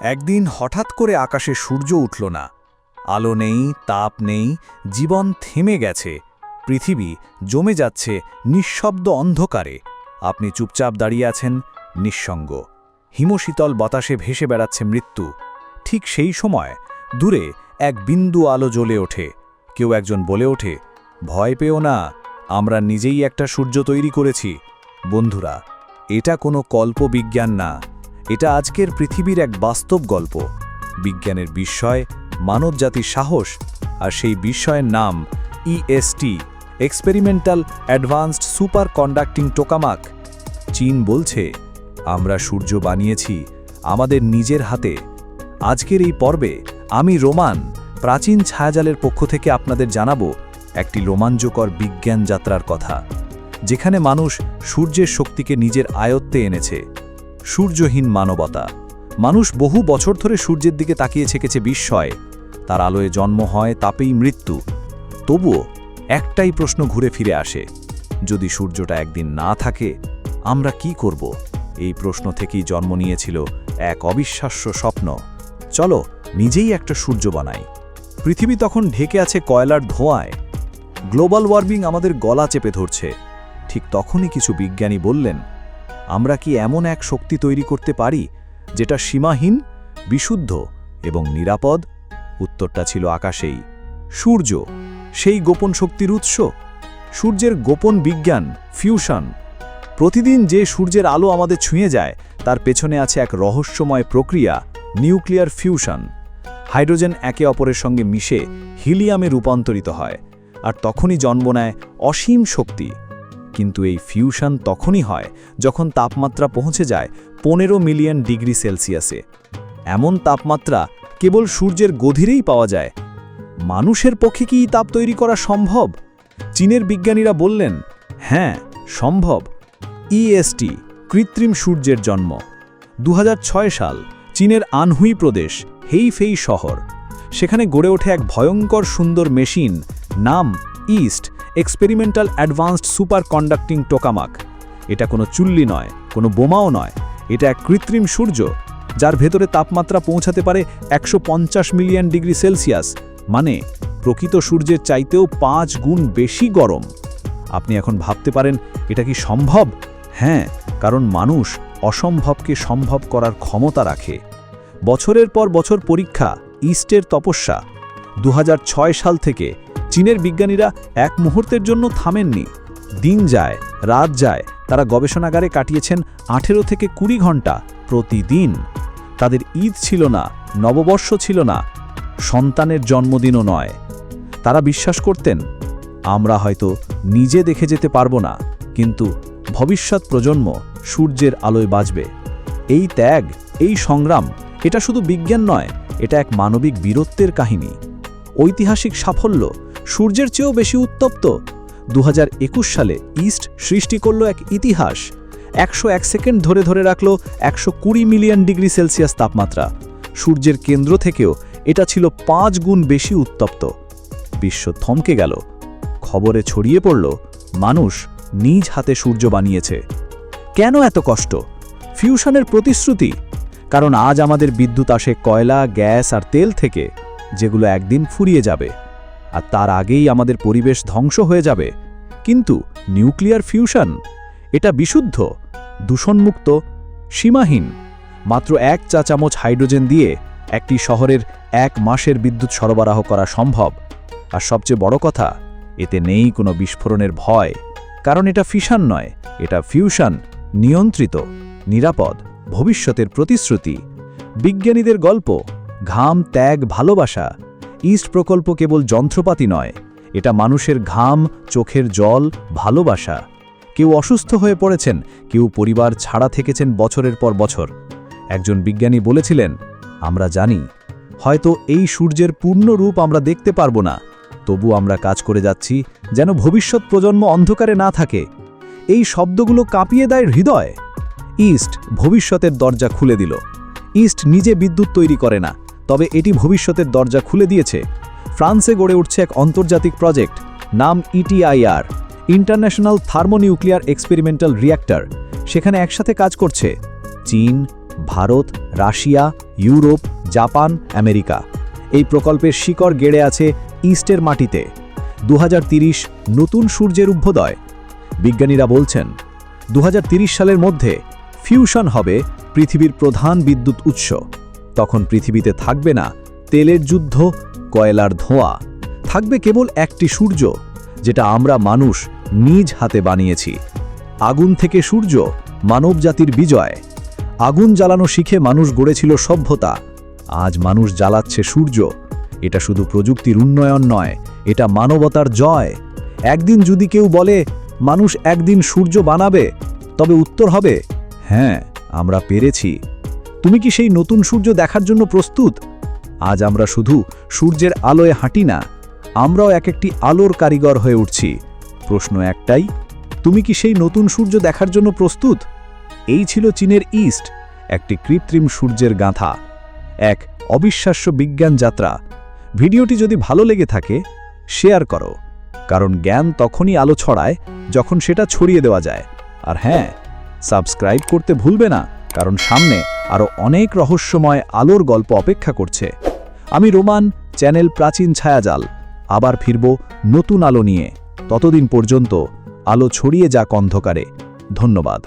একদিন হঠাৎ করে আকাশে সূর্য উঠল না। আলো নেই, তাপ নেই, জীবন থেমে গেছে। পৃথিবী জমে যাচ্ছে নিঃশব্দ অন্ধকারে। আপনি চুপচাপ দাঁড়িয়ে আছেন, নিঃসঙ্গ। হিমশীতল বাতাসে ভেসে বেড়াচ্ছে মৃত্যু। ঠিক সেই সময় দূরে এক বিন্দু আলো জ্বলে ওঠে। কেউ একজন বলে ওঠে, ভয় পেও না, আমরা নিজেই একটা সূর্য তৈরি করেছি। বন্ধুরা, এটা কোনো কল্পবিজ্ঞান না। এটা আজকের পৃথিবীর এক বাস্তব গল্প। বিজ্ঞানের বিস্ময়, মানবজাতির সাহস, আর সেই বিস্ময়ের নাম EST experimental advanced superconducting tokamak চীন বলছে, আমরা সূর্য বানিয়েছি আমাদের নিজের হাতে। আজকের এই পর্বে আমি রোমান, প্রাচীন ছায়াজালের পক্ষ থেকে আপনাদের জানাব একটি রোমাঞ্চকর বিজ্ঞান যাত্রার কথা, যেখানে মানুষ সূর্যের শক্তিকে নিজের আয়ত্তে এনেছে। সূর্যহীন মানবতা। মানুষ বহু বছর ধরে সূর্যের দিকে তাকিয়ে ছেকেছে বিস্ময়। তার আলোয় জন্ম হয়, তাপেই মৃত্যু। তবুও একটাই প্রশ্ন ঘুরে ফিরে আসে, যদি সূর্যটা একদিন না থাকে, আমরা কি করব? এই প্রশ্ন থেকেই জন্ম নিয়েছিল এক অবিশ্বাস্য স্বপ্ন। চলো, নিজেই একটা সূর্য বানাই। পৃথিবী তখন ঢেকে আছে কয়লার ধোঁয়ায়। গ্লোবাল ওয়ার্মিং আমাদের গলা চেপে ধরছে। ঠিক তখনই কিছু বিজ্ঞানী বললেন আমরা কি এমন এক শক্তি তৈরি করতে পারি, যেটা সীমাহীন, বিশুদ্ধ এবং নিরাপদ? উত্তরটা ছিল আকাশেই। সূর্য, সেই গোপন শক্তির উৎস। সূর্যের গোপন বিজ্ঞান, ফিউশন। প্রতিদিন যে সূর্যের আলো আমাদের ছুঁয়ে যায়, তার পেছনে আছে এক রহস্যময় প্রক্রিয়া, নিউক্লিয়ার ফিউশন। হাইড্রোজেন একে অপরের সঙ্গে মিশে হিলিয়ামে রূপান্তরিত হয়, আর তখনই জন্ম নেয় অসীম শক্তি। কিন্তু এই ফিউশন তখনই হয় যখন তাপমাত্রা পৌঁছে যায় পনেরো মিলিয়ন ডিগ্রি সেলসিয়াসে। এমন তাপমাত্রা কেবল সূর্যের গভীরেই পাওয়া যায়। মানুষের পক্ষে কি তাপ তৈরি করা সম্ভব? চীনের বিজ্ঞানীরা বললেন হ্যাঁ সম্ভব। ইএসটি কৃত্রিম সূর্যের জন্ম দু হাজার ছয় সাল, চীনের আনহুই প্রদেশ, হেইফেই শহর। সেখানে গড়ে ওঠে এক ভয়ঙ্কর সুন্দর মেশিন নাম EAST experimental advanced superconducting tokamak এটা কোনো চুল্লি নয়, কোনো বোমাও নয়। এটা এক কৃত্রিম সূর্য, যার ভেতরে তাপমাত্রা পৌঁছাতে পারে একশো পঞ্চাশ মিলিয়ন ডিগ্রি সেলসিয়াস। মানে প্রকৃত সূর্যের চাইতেও পাঁচ গুণ বেশি গরম। আপনি এখন ভাবতে পারেন, এটা কি সম্ভব? হ্যাঁ কারণ মানুষ অসম্ভবকে সম্ভব করার ক্ষমতা রাখে। বছরের পর বছর পরীক্ষা, ইস্টের তপস্যা। দু হাজার ছয় সাল থেকে চীনের বিজ্ঞানীরা এক মুহূর্তের জন্য থামেননি। দিন যায়, রাত যায়, তারা গবেষণাগারে কাটিয়েছেন আঠেরো থেকে কুড়ি ঘণ্টা প্রতিদিন। তাদের ঈদ ছিল না, নববর্ষ ছিল না, সন্তানের জন্মদিনও নয়। তারা বিশ্বাস করতেন, আমরা হয়তো নিজে দেখে যেতে পারব না, কিন্তু ভবিষ্যৎ প্রজন্ম সূর্যের আলোয় বাঁচবে এই ত্যাগ, এই সংগ্রাম, এটা শুধু বিজ্ঞান নয়, এটা এক মানবিক বীরত্বের কাহিনী। ঐতিহাসিক সাফল্য সূর্যের চেয়েও বেশি উত্তপ্ত। দু হাজার একুশ সালে ইস্ট সৃষ্টি করল এক ইতিহাস। একশো এক সেকেন্ড ধরে ধরে রাখল একশো কুড়ি মিলিয়ন ডিগ্রি সেলসিয়াস তাপমাত্রা। সূর্যের কেন্দ্র থেকেও এটা ছিল পাঁচ গুণ বেশি উত্তপ্ত। বিশ্ব থমকে গেল। খবরে ছড়িয়ে পড়ল, মানুষ নিজ হাতে সূর্য বানিয়েছে। কেন এত কষ্ট? ফিউশনের প্রতিশ্রুতি? কারণ আজ আমাদের বিদ্যুৎ আসে কয়লা, গ্যাস আর তেল থেকে, যেগুলো একদিন ফুরিয়ে যাবে। আর তার আগেই আমাদের পরিবেশ ধ্বংস হয়ে যাবে। কিন্তু নিউক্লিয়ার ফিউশন, এটা বিশুদ্ধ, দূষণমুক্ত, সীমাহীন, মাত্র এক চা চামচ হাইড্রোজেন দিয়ে একটি শহরের এক মাসের বিদ্যুৎ সরবরাহ করা সম্ভব। আর সবচেয়ে বড় কথা, এতে নেই কোনো বিস্ফোরণের ভয়, কারণ এটা ফিশান নয়, এটা ফিউশন, নিয়ন্ত্রিত, নিরাপদ, ভবিষ্যতের প্রতিশ্রুতি। বিজ্ঞানীদের গল্প, ঘাম, ত্যাগ, ভালোবাসা ইস্ট প্রকল্প কেবল যন্ত্রপাতি নয়, এটা মানুষের ঘাম, চোখের জল, ভালোবাসা। কেউ অসুস্থ হয়ে পড়েছেন, কেউ পরিবার ছাড়া থেকেছেন বছরের পর বছর। একজন বিজ্ঞানী বলেছিলেন, আমরা জানি, হয়তো এই সূর্যের পূর্ণ রূপ আমরা দেখতে পারব না, তবু আমরা কাজ করে যাচ্ছি যেন ভবিষ্যৎ প্রজন্ম অন্ধকারে না থাকে। এই শব্দগুলো কাঁপিয়ে দেয় হৃদয়। ইস্ট ভবিষ্যতের দরজা খুলে দিল। ইস্ট নিজে বিদ্যুৎ তৈরি করে না। তবে এটি ভবিষ্যতের দরজা খুলে দিয়েছে। ফ্রান্সে গড়ে উঠছে এক আন্তর্জাতিক প্রজেক্ট, নাম E T I R international thermonuclear experimental reactor সেখানে একসাথে কাজ করছে চীন, Bharat, Russia, Europe, Japan, America. এই প্রকল্পের শিকড় গেড়ে আছে ইস্টের মাটিতে। দু নতুন সূর্যের উদ্ভোদয় বিজ্ঞানীরা বলছেন দু সালের মধ্যে ফিউশন হবে পৃথিবীর প্রধান বিদ্যুৎ উৎস। তখন পৃথিবীতে থাকবে না তেলের যুদ্ধ, কয়লার ধোঁয়া। থাকবে কেবল একটি সূর্য, যেটা আমরা মানুষ নিজ হাতে বানিয়েছি। আগুন থেকে সূর্য, মানবজাতির বিজয়। আগুন জ্বালানো শিখে মানুষ গড়েছিল সভ্যতা। আজ মানুষ জ্বালাচ্ছে সূর্য। এটা শুধু প্রযুক্তির উন্নয়ন নয়, এটা মানবতার জয়। একদিন যদি কেউ বলে, মানুষ একদিন সূর্য বানাবে, তবে উত্তর হবে হ্যাঁ আমরা পেরেছি। তুমি কি সেই নতুন সূর্য দেখার জন্য প্রস্তুত? আজ আমরা শুধু সূর্যের আলোয় হাঁটি না, আমরাও এক একটি আলোর কারিগর হয়ে উঠছি। প্রশ্ন একটাই, তুমি কি সেই নতুন সূর্য দেখার জন্য প্রস্তুত? এই ছিল চীনের ইস্ট, একটি কৃত্রিম সূর্যের গাঁথা, এক অবিশ্বাস্য বিজ্ঞান যাত্রা। ভিডিওটি যদি ভালো লেগে থাকে, শেয়ার করো, কারণ জ্ঞান তখনই আলো ছড়ায় যখন সেটা ছড়িয়ে দেওয়া যায়। আর হ্যাঁ সাবস্ক্রাইব করতে ভুলবে না। কারণ সামনে আরও অনেক রহস্যময় আলোর গল্প অপেক্ষা করছে। আমি রোমান, চ্যানেল প্রাচীন ছায়াজাল। আবার ফিরব নতুন আলো নিয়ে। ততদিন পর্যন্ত আলো ছড়িয়ে যাক অন্ধকারে। ধন্যবাদ।